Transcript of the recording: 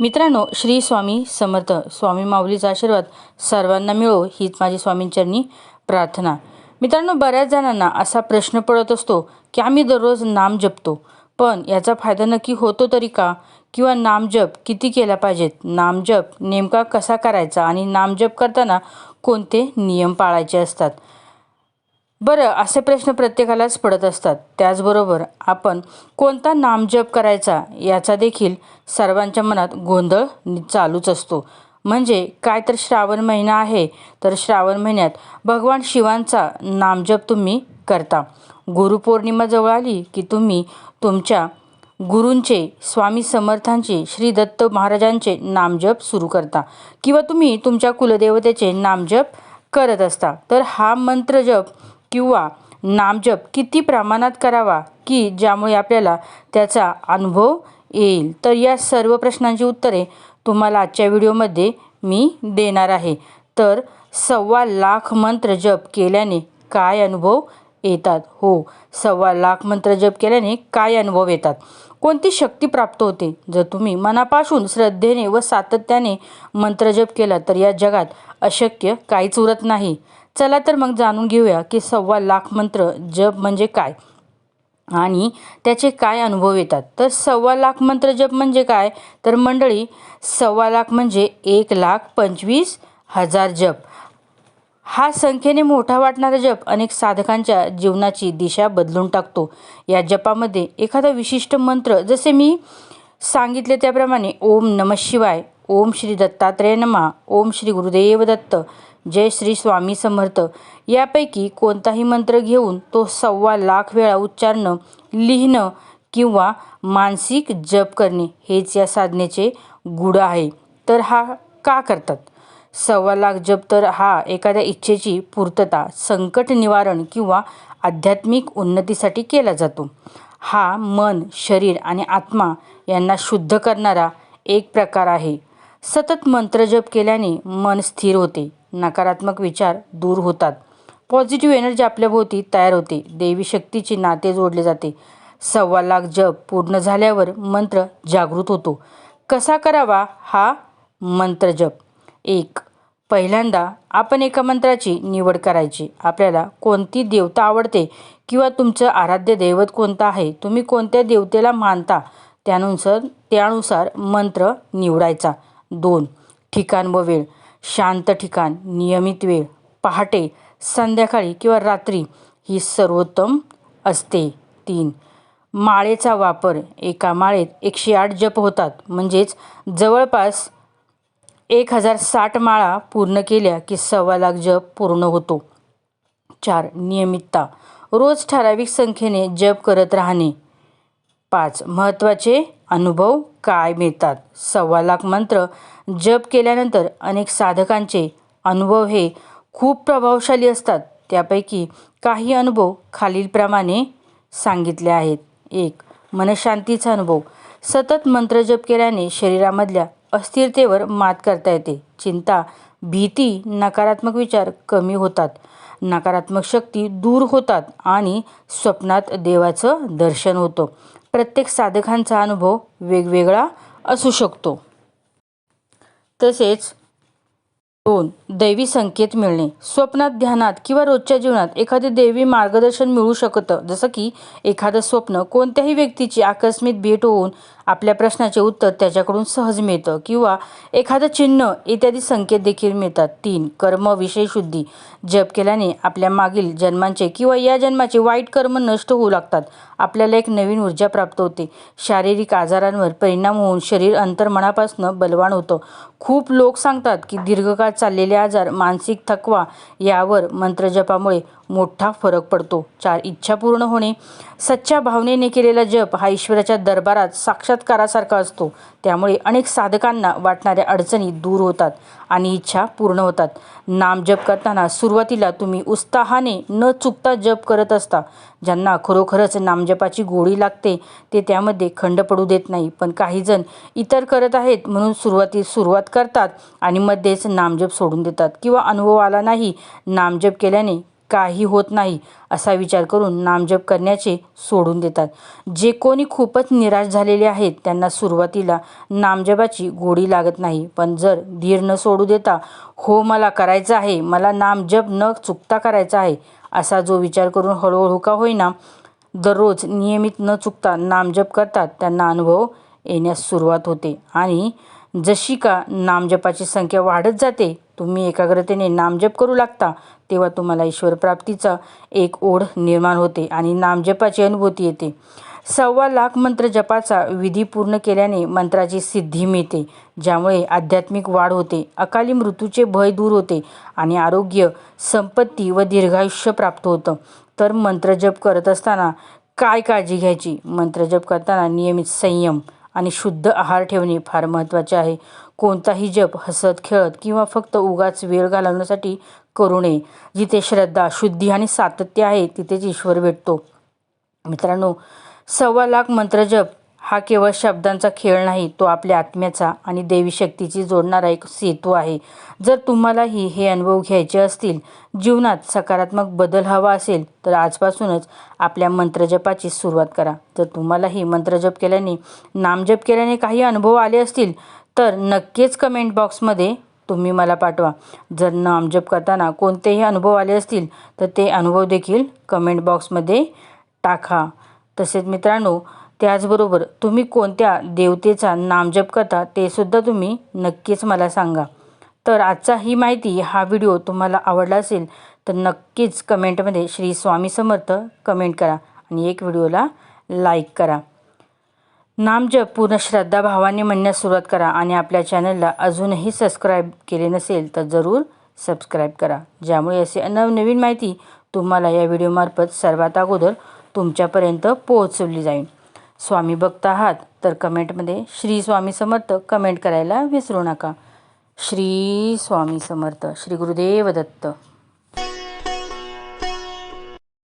मित्रांनो श्री स्वामी समर्थ स्वामी माऊलीचा आशीर्वाद सर्वांना मिळो हीच माझी स्वामींचरणी प्रार्थना. मित्रांनो बऱ्याच जणांना असा प्रश्न पडत असतो की आम्ही दररोज नाम जपतो पण याचा फायदा नक्की होतो तरी का? किंवा नामजप किती केला पाहिजेत? नामजप नेमका कसा करायचा आणि नामजप करताना कोणते नियम पाळायचे असतात? बरं असे प्रश्न प्रत्येकालाच पडत असतात. त्याचबरोबर आपण कोणता नामजप करायचा याचा देखील सर्वांच्या मनात गोंधळ चालूच असतो. म्हणजे काय तर श्रावण महिना आहे तर श्रावण महिन्यात भगवान शिवांचा नामजप तुम्ही करता. गुरुपौर्णिमा जवळ आली की तुम्ही तुमच्या गुरूंचे स्वामी समर्थांचे श्री दत्त महाराजांचे नामजप सुरू करता. किंवा तुम्ही तुमच्या कुलदेवतेचे नामजप करत असता. तर हा मंत्रजप किंवा नामजप किती प्रमाणात करावा की ज्यामुळे आपल्याला त्याचा अनुभव येईल? तर या सर्व प्रश्नांची उत्तरे तुम्हाला आजच्या व्हिडिओमध्ये मी देणार आहे. तर सव्वा लाख मंत्र जप केल्याने काय अनुभव येतात? हो सव्वा लाख मंत्र जप केल्याने काय अनुभव येतात? कोणती शक्ती प्राप्त होते? जर तुम्ही मनापासून श्रद्धेने व सातत्याने मंत्रजप केला तर या जगात अशक्य काहीच उरत नाही. चला तर मग जाणून घेऊया की सव्वा लाख मंत्र जप म्हणजे काय? आणि त्याचे काय अनुभव येतात? तर सव्वा लाख मंत्र जप म्हणजे काय? तर मंडळी सव्वा लाख म्हणजे एक लाख पंचवीस हजार जप. हा संख्येने मोठा वाटणारा जप अनेक साधकांच्या जीवनाची दिशा बदलून टाकतो. या जपामध्ये एखादा विशिष्ट मंत्र जसे मी सांगितले त्याप्रमाणे ओम नम शिवाय ओम श्री दत्तात्रय नमा ओम श्री गुरुदेव दत्त जय श्री स्वामी समर्थ. यापैकी कोणताही मंत्र घेऊन तो सव्वा लाख वेळा उच्चारणं लिहिणं किंवा मानसिक जप करणे हेच या साधनेचे गुढ आहे. तर हा का करतात? सव्वा लाख जप तर हा एखाद्या इच्छेची पूर्तता संकट निवारण किंवा आध्यात्मिक उन्नतीसाठी केला जातो. हा मन शरीर आणि आत्मा यांना शुद्ध करणारा एक प्रकार आहे. सतत मंत्रजप केल्याने मन स्थिर होते. नकारात्मक विचार दूर होतात. पॉझिटिव्ह एनर्जी आपल्याभोवती तयार होते. देवी शक्तीची नाते जोडले जाते. सव्वा लाख जप पूर्ण झाल्यावर मंत्र जागृत होतो. कसा करावा हा मंत्रजप एक पहिल्यांदा आपण एका मंत्राची निवड करायची. आपल्याला कोणती देवता आवडते किंवा तुमचं आराध्य दैवत कोणतं आहे तुम्ही कोणत्या देवतेला मानता त्यानुसार त्यानुसार मंत्र निवडायचा. दोन ठिकाण व वेळ. शांत ठिकाण नियमित वेळ पहाटे संध्याकाळी किंवा रात्री ही सर्वोत्तम असते. तीन माळेचा वापर. एका माळेत एकशे आठ जप होतात. म्हणजेच जवळपास एक हजार साठ माळा पूर्ण केल्या की सव्वा लाख जप पूर्ण होतो. चार नियमितता. रोज ठराविक संख्येने जप करत राहणे. पाच महत्त्वाचे अनुभव काय मिळतात? सव्वा लाख मंत्र जप केल्यानंतर अनेक साधकांचे अनुभव हे खूप प्रभावशाली असतात. त्यापैकी काही अनुभव खालीलप्रमाणे सांगितले आहेत. एक मनशांतीचा अनुभव. सतत मंत्र जप केल्याने शरीरामधल्या अस्थिरतेवर मात करता येते. चिंता भीती नकारात्मक विचार कमी होतात. नकारात्मक शक्ती दूर होतात आणि स्वप्नात देवाचं दर्शन होतं. प्रत्येक साधकांचा अनुभव वेगवेगळा असू शकतो. तसेच दोन दैवी संकेत मिळणे. स्वप्नात ध्यानात किंवा रोजच्या जीवनात एखादे दैवी मार्गदर्शन मिळू शकतं. जसं की एखादं स्वप्न कोणत्याही व्यक्तीची आकस्मिक भेट होऊन आपल्या प्रश्नाचे उत्तर त्याच्याकडून सहज मिळतं किंवा एखादं चिन्ह इत्यादी संकेत देखील मिळतात. तीन कर्म विषय शुद्धी. जप केल्याने आपल्या मागील जन्मांचे किंवा या जन्माचे वाईट कर्म नष्ट होऊ लागतात. आपल्याला एक नवीन ऊर्जा प्राप्त होते. शारीरिक आजारांवर परिणाम होऊन शरीर अंतर्मनापासून बलवान होतं. खूप लोक सांगतात की दीर्घकाळ चाललेले आजार मानसिक थकवा यावर मंत्रजपामुळे मोठा फरक पडतो. चार इच्छा पूर्ण होणे. सच्च्या भावनेने केलेला जप हा ईश्वराच्या दरबारात साक्षात साक्षात्कारासारखा असतो. त्यामुळे अनेक साधकांना वाटणाऱ्या अडचणी दूर होतात आणि इच्छा पूर्ण होतात. नाम जप करताना सुरुवातीला तुम्ही उत्साहाने न चुकता जप करत असता ज्यांना खरोखरच नामजपाची गोडी लागते ते त्यामध्ये खंड पडू देत नाही. पण काही जण इतर करत आहेत म्हणून सुरुवाती सुरुवात करतात आणि मध्येच नामजप सोडून देतात. किंवा अनुभव आला नाही नामजप केल्याने काही होत नाही असा विचार करून नामजप करण्याचे सोडून देतात. जे कोणी खूपच निराश झालेले आहेत त्यांना सुरुवातीला नामजपाची गोडी लागत नाही. पण जर धीर न सोडू देता हो मला करायचं आहे मला नामजप न चुकता करायचा आहे असा जो विचार करून हळूहळू का होईना दररोज नियमित न चुकता नामजप करतात त्यांना अनुभव येण्यास सुरुवात होते. आणि जशी का नामजपाची संख्या वाढत जाते तुम्ही एकाग्रतेने नामजप करू लागता तेव्हा तुम्हाला ईश्वर प्राप्तीचा एक ओढ निर्माण होते आणि नामजपाची अनुभूती येते. सव्वा लाख मंत्र जपाचा विधी पूर्ण केल्याने मंत्राची सिद्धी मिळते ज्यामुळे आध्यात्मिक वाढ होते अकाली मृत्यूचे भय दूर होते आणि आरोग्य संपत्ती व दीर्घायुष्य प्राप्त होतं. तर मंत्रजप करत असताना काय काळजी घ्यायची? मंत्रजप करताना नियमित संयम आणि शुद्ध आहार ठेवणे फार महत्त्वाचे आहे. कोणताही जप हसत खेळत किंवा फक्त उगाच वेळ घालवण्यासाठी करू नये. जिथे श्रद्धा शुद्धी आणि सातत्य आहे तिथेच ईश्वर भेटतो. मित्रांनो सव्वा लाख मंत्रजप हा केवळ शब्दांचा खेळ नाही तो आपल्या आत्म्याचा आणि देवी शक्तीची जोडणारा एक सेतू आहे. जर तुम्हालाही हे अनुभव घ्यायचे असतील जीवनात सकारात्मक बदल हवा असेल तर आजपासूनच आपल्या मंत्रजपाची सुरुवात करा. जर तुम्हालाही मंत्रजप केल्याने नामजप केल्याने काही अनुभव आले असतील तर नक्कीच कमेंट बॉक्समध्ये तुम्ही मला पाठवा. जर नामजप करताना कोणतेही अनुभव आले असतील तर ते अनुभव देखील कमेंट बॉक्समध्ये टाका. तसेच मित्रांनो त्याचबरोबर तुम्ही कोणत्या देवतेचा नामजप करता ते सुद्धा तुम्ही नक्कीच मला सांगा. तर आजचा ही माहिती हा व्हिडिओ तुम्हाला आवडला असेल तर नक्कीच कमेंटमध्ये श्री स्वामी समर्थ कमेंट करा आणि एक व्हिडिओला लाईक करा. नामजप पूर्ण श्रद्धाभावाने म्हणण्यास सुरुवात करा आणि आपल्या चॅनलला अजूनही सबस्क्राईब केले नसेल तर जरूर सबस्क्राईब करा. ज्यामुळे असे नवनवीन माहिती तुम्हाला या व्हिडिओमार्फत सर्वात अगोदर तुमच्यापर्यंत पोहोचवली जाईल. स्वामी भक्त आहात तर कमेंटमध्ये श्री स्वामी समर्थ कमेंट करायला विसरू नका. श्री स्वामी समर्थ श्री गुरुदेव दत्त.